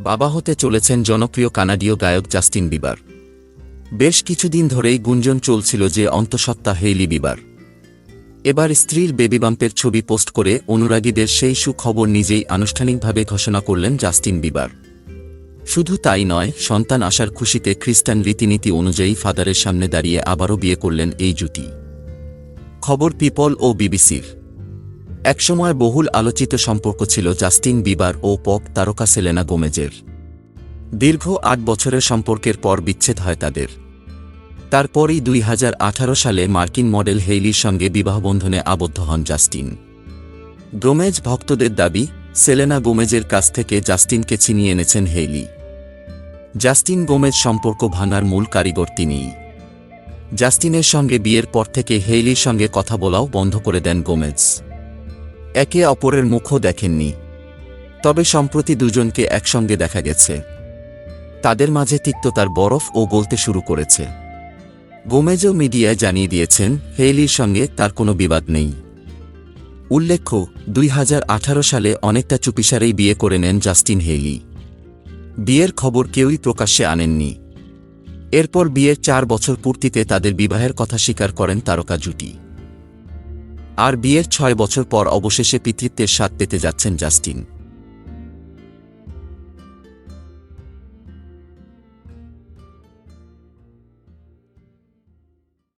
বাবা হতে চলেছেন জনপ্রিয় কানাডীয় গায়ক জাস্টিন বিবার। বেশ কিছুদিন ধরেই গুঞ্জন চলছিল যে অন্তঃসত্ত্বা হেইলি বিবার। এবার স্ত্রীর বেবি বাম্পের ছবি পোস্ট করে অনুরাগীদের সেই সুখবর নিজেই আনুষ্ঠানিকভাবে ঘোষণা করলেন জাস্টিন বিবার। শুধু তাই নয়, সন্তান আসার খুশিতে খ্রিস্টান রীতিনীতি অনুযায়ী ফাদারের সামনে দাঁড়িয়ে আবারও বিয়ে করলেন এই জুটি। খবর পিপল ও বিবিসির। একসময় বহুল আলোচিত সম্পর্ক ছিল জাস্টিন বিবার ও পপ তারকা সেলেনা গোমেজের। দীর্ঘ আট বছরের সম্পর্কের পর বিচ্ছেদ হয় তাদের। তারপরই দুই হাজার আঠারো সালে মার্কিন মডেল হেইলির সঙ্গে বিবাহবন্ধনে আবদ্ধ হন জাস্টিন। গোমেজ ভক্তদের দাবি, সেলেনা গোমেজের কাছ থেকে জাস্টিনকে ছিনিয়ে এনেছেন হেইলি। জাস্টিন গোমেজ সম্পর্ক ভাঙার মূল কারিগর তিনিই। জাস্টিনের সঙ্গে বিয়ের পর থেকে হেইলির সঙ্গে কথা বলাও বন্ধ করে দেন গোমেজ। একে অপরের মুখও দেখেননি। তবে সম্প্রতি দুজনকে একসঙ্গে দেখা গেছে। তাদের মাঝে তিক্ততার বরফ ও গলতে শুরু করেছে। গোমেজও মিডিয়ায় জানিয়ে দিয়েছেন, হেইলির সঙ্গে তার কোনো বিবাদ নেই। উল্লেখ্য, দুই হাজার আঠারো সালে অনেকটা চুপিসারেই বিয়ে করে নেন জাস্টিন হেইলি। বিয়ের খবর কেউই প্রকাশ্যে আনেননি। এরপর বিয়ের চার বছর পূর্তিতে তাদের বিবাহের কথা স্বীকার করেন তারকা জুটি। আর বিয়ের ছয় বছর পর অবশেষে পিতৃত্বের স্বাদ পেতে যাচ্ছেন জাস্টিন।